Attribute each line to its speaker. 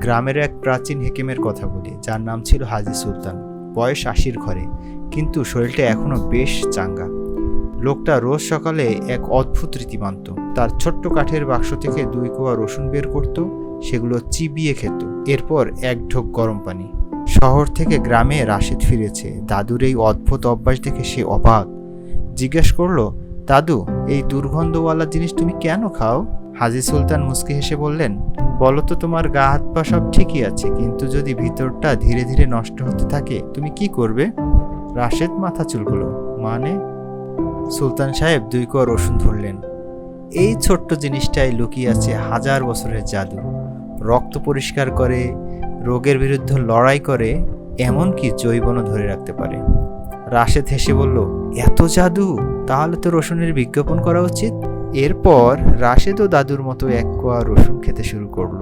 Speaker 1: গ্রামের এক প্রাচীন হেকেমের কথা বলি, যার নাম ছিল হাজি সুলতান। বয়স আশির ঘরে, কিন্তু শরীরটা এখনও বেশ চাঙ্গা। লোকটা রোজ সকালে এক অদ্ভুত রীতিমান্ত তার ছোট্ট কাঠের বাক্স থেকে দুই কোয়া রসুন বের করত, সেগুলো চিবিয়ে খেত। এরপর এক ঢোক গরম পানি। শহর থেকে গ্রামে রাশেদ ফিরেছে। দাদুর এই অদ্ভুত অভ্যাস দেখে সে অবাক। জিজ্ঞেস করল, দাদু, এই দুর্গন্ধওয়ালা জিনিস তুমি কেন খাও? হাজি সুলতান মুস্কি হেসে বললেন বলো তো তোমার গা হাত পা সব ঠিকই আছে, কিন্তু যদি ভিতরটা ধীরে ধীরে নষ্ট হতে থাকে, তুমি কি করবে? রাশেদ মাথা চুলগুলো। মানে? সুলতান সাহেব দুই কর রসুন ধরলেন। এই ছোট্ট জিনিসটাই লুকিয়ে আছে হাজার বছরের জাদু। রক্ত পরিষ্কার করে, রোগের বিরুদ্ধে লড়াই করে এমনকি জৈবনও ধরে রাখতে পারে? রাশেদ হেসে বলল, এত জাদু? তাহলে তো রসুনের বিজ্ঞাপন করা উচিত? এরপর রাশেদও দাদুর মতো এক কোয়া রসুন খেতে শুরু করল।